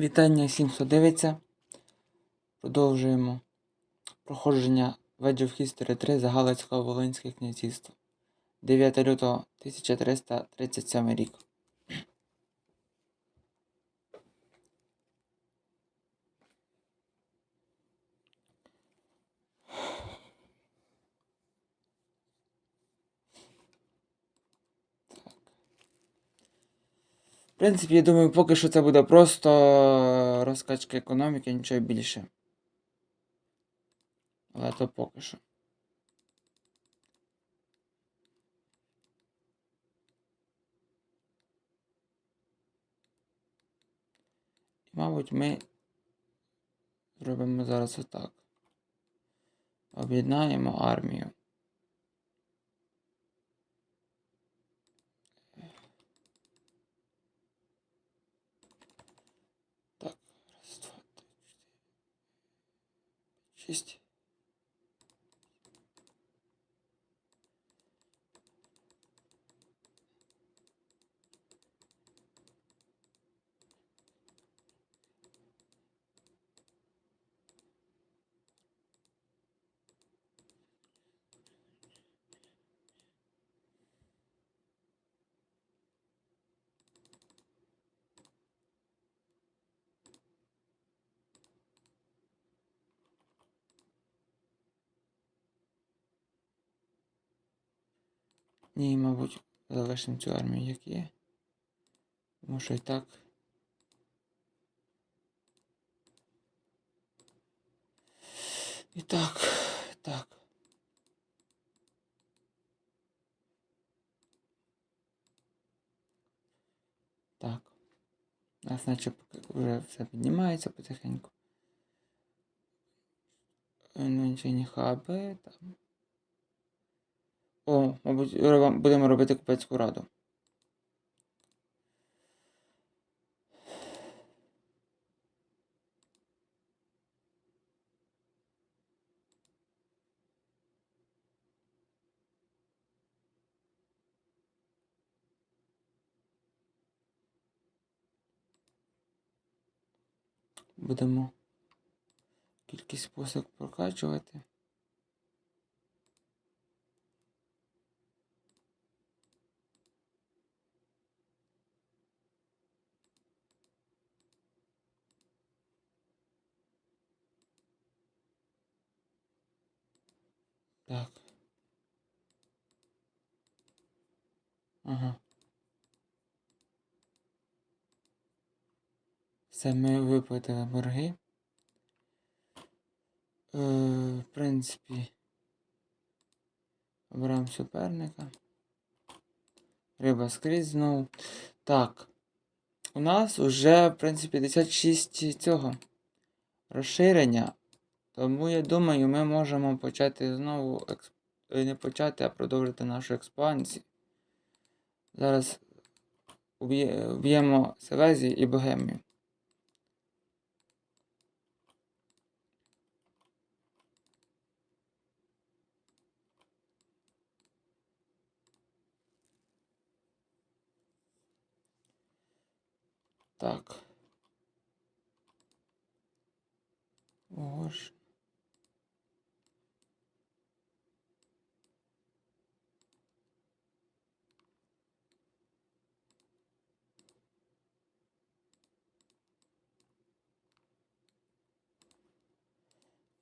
Вітання всім, хто дивиться. Продовжуємо проходження Wedge of History 3 Загалицького Волинське князівство. 9 лютого 1337 рік. В принципі, я думаю, поки що це буде просто розкачка економіки, нічого більше. Але то поки що. І, мабуть, ми зробимо зараз отак. Об'єднаємо армію. 6. Ні, мабуть, залишимо цю армію, як є. Тому що і так. І так, так. Так. У нас наче вже все піднімається потихеньку. Інвенційні хаби там. О, мабуть, будемо робити купецьку раду. Будемо кількість посок прокачувати. Так. Ага. Все, ми виплатили борги. Е, в принципі, обираємо суперника. Риба скрізь знову. Так. У нас вже, в принципі, 56 цього розширення. Тому я думаю, ми можемо почати знову експ... е, не почати, а продовжити нашу експансію. Зараз уб'є- вб'ємо Селезію і Богемію. Так. Ж.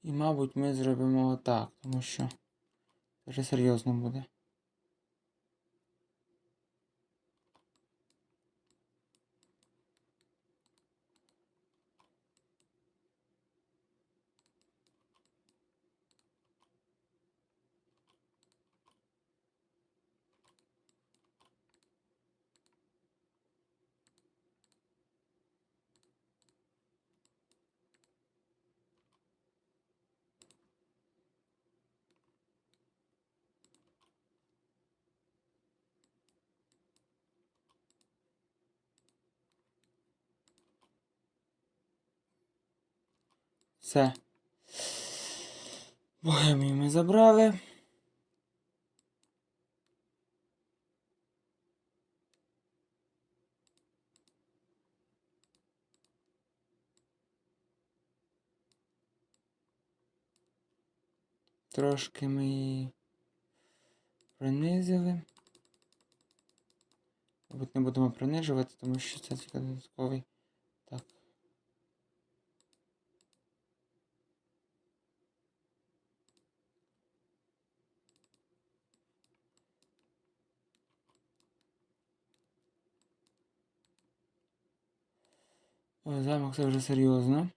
І, мабуть, ми зробимо отак, тому що це серйозно буде. Все. Богемію ми забрали. Трошки ми її принизили. Мабуть, не будемо принижувати, тому що це тільки додатковий. Замок це вже серйозно.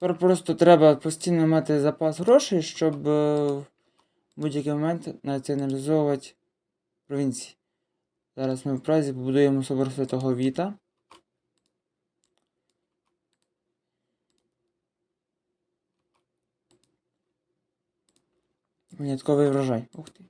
Тепер просто треба постійно мати запас грошей, щоб е, в будь-який момент націоналізовувати провінції. Зараз ми в Празі побудуємо собор Святого Віта. Винятковий врожай. Ух ти.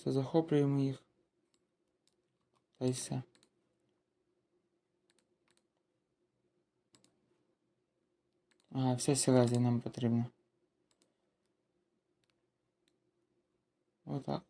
Просто захоплюємо їх. Та й все. Ага, вся Сілезія нам потрібна. Отак.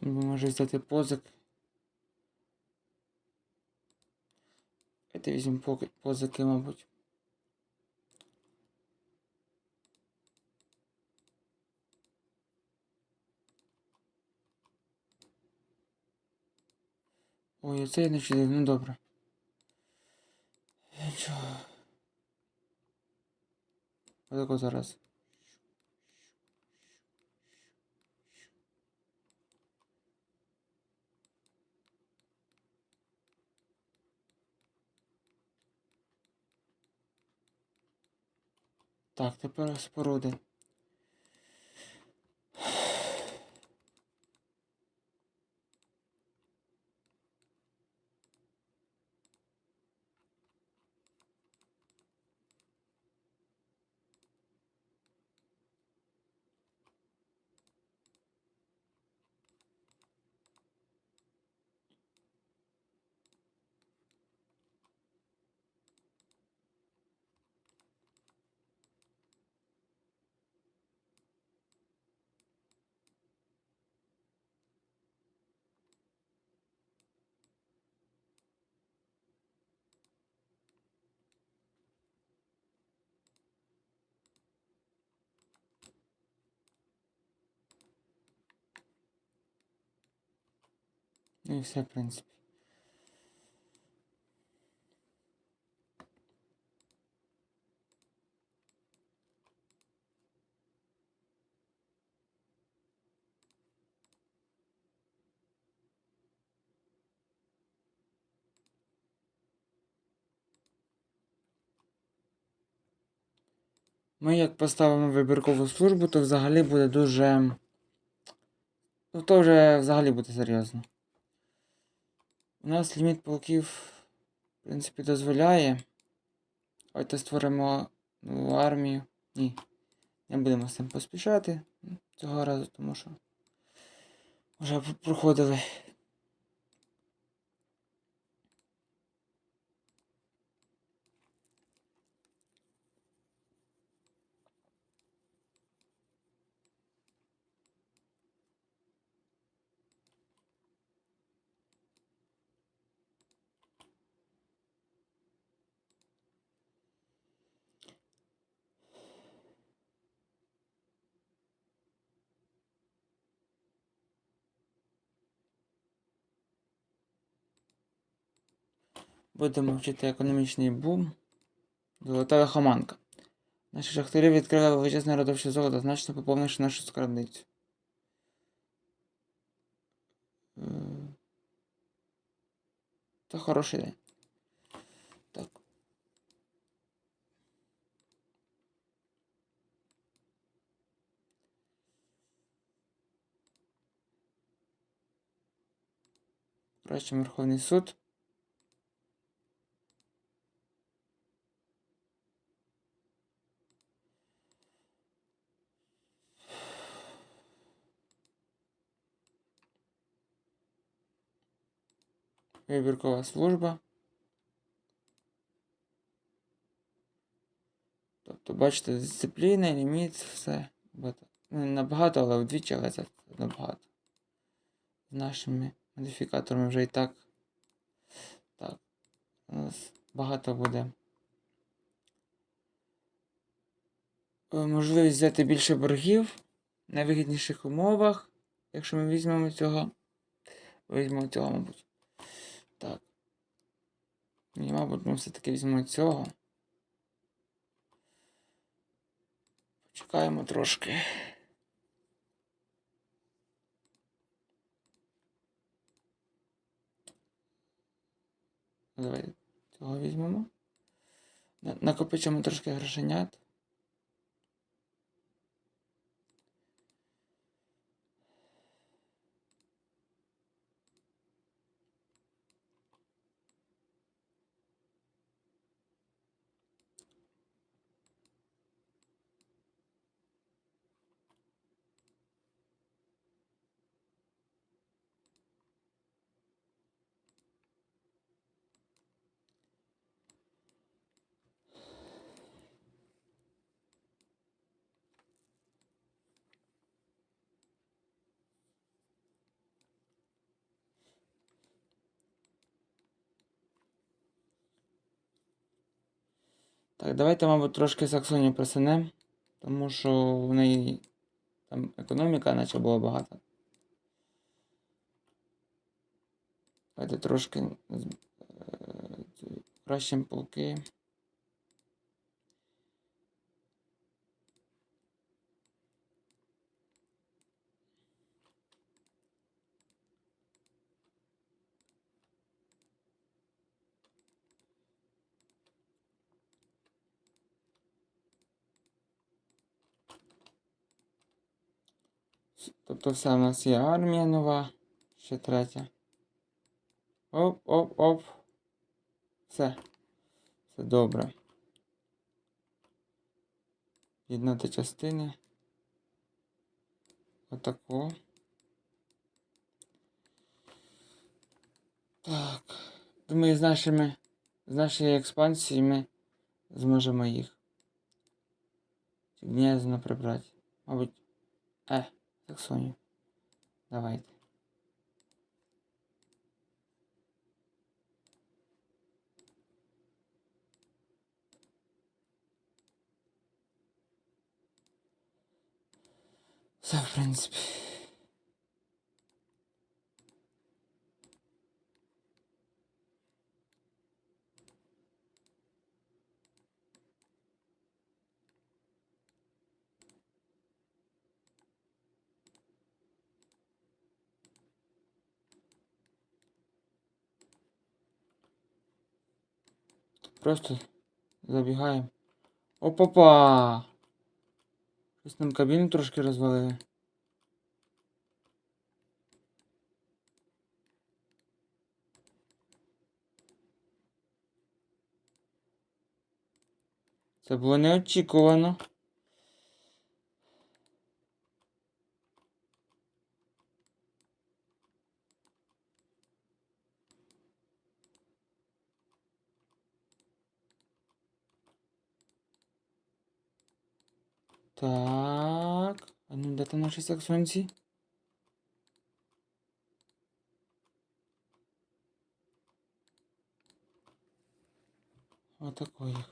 Може взяти позик. Давайте візьмемо позики, мабуть. Ой, оце я не вчитель, ну добре. Нічого. Отако зараз. Так, тепер споруди. Ну і все, в принципі. Ми як поставимо вибіркову службу, то взагалі буде дуже. Ну, то вже взагалі буде серйозно. У нас ліміт полків, в принципі, дозволяє. Давайте створимо нову армію. Ні. Не будемо з цим поспішати цього разу, тому що вже проходили. Будемо вчити економічний бум. Золота лихоманка. Наші шахтарі відкрили величезне родовище золота, значно поповнивши нашу скарбницю. Це хороший день. Так. Краще Верховний суд. Вибіркова служба. Тобто, бачите, дисципліна, ліміт, все. Не набагато, але вдвічі, але це набагато. З нашими модифікаторами вже і так. Так. У нас багато буде. Е, Можливість взяти більше боргів на вигідніших умовах. Якщо ми візьмемо цього. Візьмемо цього, мабуть. Так. Ні, мабуть, ми все-таки візьмемо цього. Почекаємо трошки. Давай цього візьмемо. На- Накопичимо трошки грошенят. Так, давайте, мабуть, трошки Саксонію просинемо, тому що в неї там економіка наче була багата. Давайте трошки е, кращим полки. Тобто все, у нас є армія нова, ще третя. Оп, оп, оп. Все. Все добре. Єднати частини. Отако. Так. Думаю, з нашими. З нашої експансії ми зможемо їх. Гнєзно прибрати. Мабуть. Е, Саксонію. Давайте. Все, в принципі. Просто забігаємо. Опа-па! Щось нам кабіну трошки розвалили. Це було неочікувано. Так. А ну де там наші саксонці? Отако їх.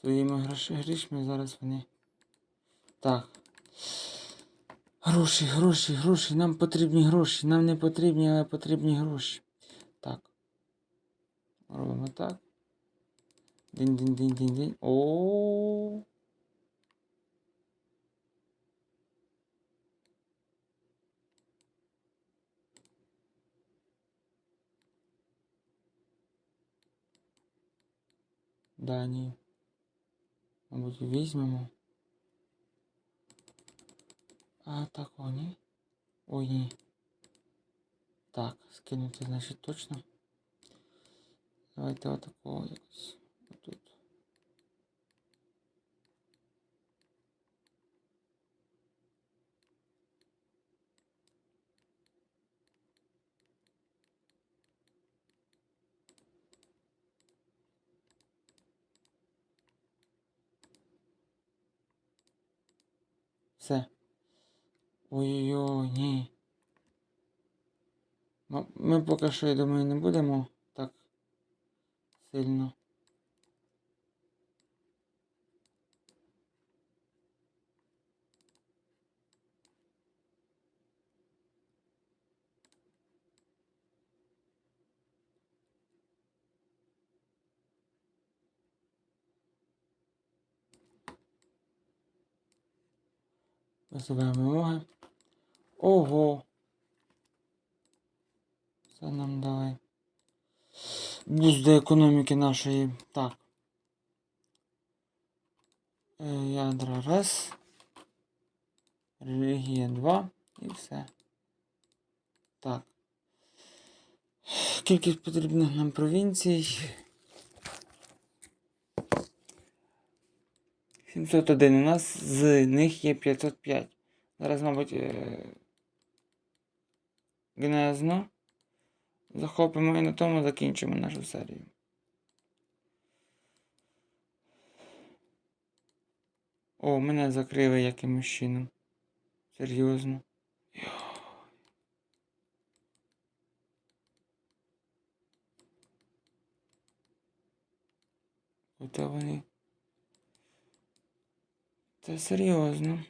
Своїми грішми зараз вони. Так. Гроші, гроші, гроші. Нам потрібні гроші. Нам не потрібні, але потрібні гроші. Так. Робимо так. Динь-динь-динь-динь-динь. О. Да, ні. Мабуть, візьмемо. А, так, ні. Ой, ні. Так, скинути, значить, точно. Давайте отакого якось. Отут. Все. Ой-ой-ой, ні. Ми поки що, я думаю, не будемо так сильно. Висуваємо вимоги. Ого! Це нам дали. Буст до економіки нашої. Так. Е, Ядра раз. Релігія два. І все. Так. Кількість потрібних нам провінцій. 701. У нас з них є 505. Зараз, мабуть, е, Гнезно. Захопимо і на тому закінчимо нашу серію. О, мене закрили якимось чином. Серйозно. Оце вони. Це серйозно.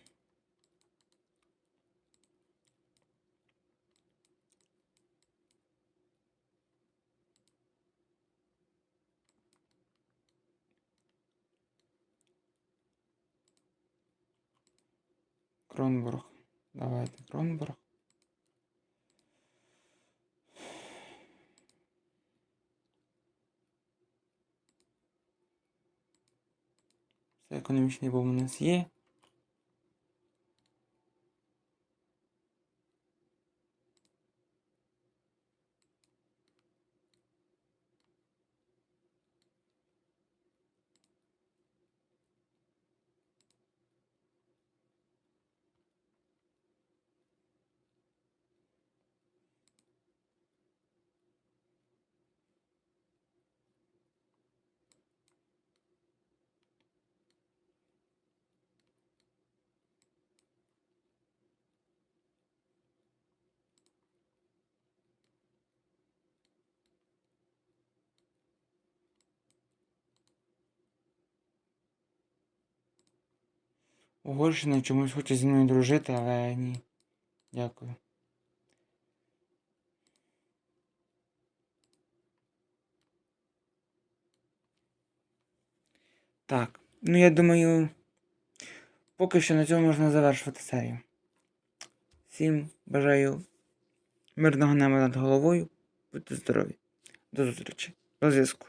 Кронбург. Давайте Кронбург. Все економічний бом у нас є. Угорщина чомусь хоче зі мною дружити, але ні. Дякую. Так, ну я думаю, поки що на цьому можна завершувати серію. Всім бажаю мирного неба над головою. Будьте здорові. До зустрічі. До зв'язку.